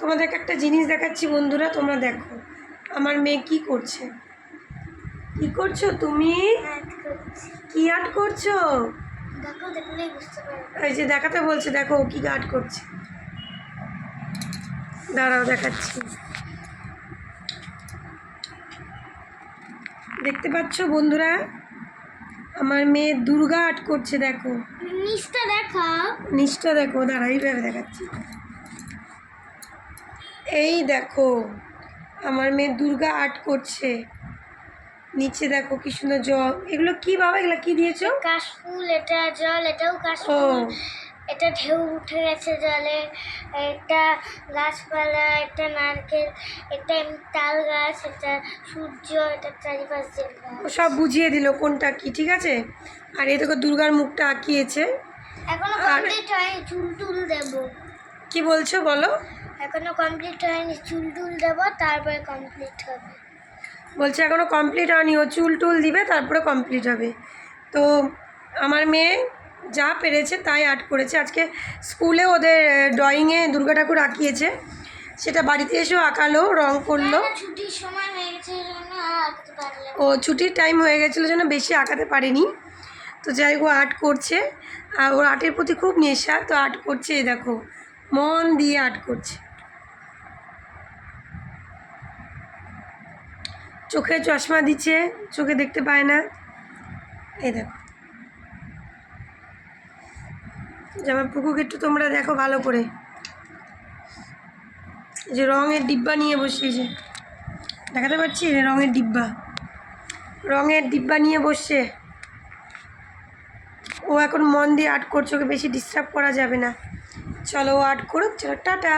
তোমাদেরকে একটা জিনিস দেখাচ্ছি বন্ধুরা তোমরা দেখো। আমার মেয়ে কি করছে? কি করছ তুমি? কি আর্ট করছ? দেখো এই যে দেখাতে বলছে দেখো কি আর্ট করছে। দাঁড়াও দেখাচ্ছি। দেখতে পাচ্ছ বন্ধুরা? আমার মেয়ে দুর্গা আর্ট করছে দেখো। নিচটা দেখাও। নিচটা দেখো দাঁড়া এইভাবে দেখাচ্ছি। এই দেখো আমার মেয়ে দুর্গা আর্ট করছে। নিচে দেখো কি সুন্দর জল। এগুলো কি বাবা এগুলো কি দিয়েছ? কাশফুল এটা জল এটাও কাশফুল। এটা ঢেউ উঠে গেছে জলে। এটা গাছপালা এটা নারকেল এটা তাল গাছ এটা সূর্য এটা চারিপাশ সব বুঝিয়ে দিল কোনটা কি ঠিক আছে? আর এই দেখো দুর্গার মুখটা আঁকিয়েছে। এখনও কমপ্লিট হয়নি চুল টুল দেবো। কি বলছো বলো? এখনও কমপ্লিট হয়নি চুল টুল দেবো তারপরে কমপ্লিট হবে। বলছে এখনও কমপ্লিট হয়নি ও চুল টুল দিবে তারপরে কমপ্লিট হবে। তো আমার মেয়ে যা পেরেছে তাই আর্ট করেছে। আজকে স্কুলে ওদের ড্রয়িংয়ে দুর্গা ঠাকুর আঁকিয়েছে। সেটা বাড়িতে এসেও আঁকালো রং করল। ছুটির সময় হয়ে গেছে ও ছুটির টাইম হয়ে গেছিল যেন বেশি আঁকাতে পারেনি। তো যাই হোক আর্ট করছে। আর ওর আর্টের প্রতি খুব নেশা তো আর্ট করছে দেখো মন দিয়ে আর্ট করছে। চোখে চশমা দিচ্ছে, চোখে দেখতে পায় না। এই দেখো। জামা পুকুকে একটু তোমরা দেখো ভালো করে। যে রঙের ডিব্বা নিয়ে বসিয়েছে। দেখাতে এই রঙের ডিব্বা। রঙের ডিব্বা নিয়ে বসছে। ও এখন মন দিয়ে আর্ট করছে, ওকে বেশি ডিস্টার্ব করা যাবে না। চলো আর্ট করুক, চলো, টাটা।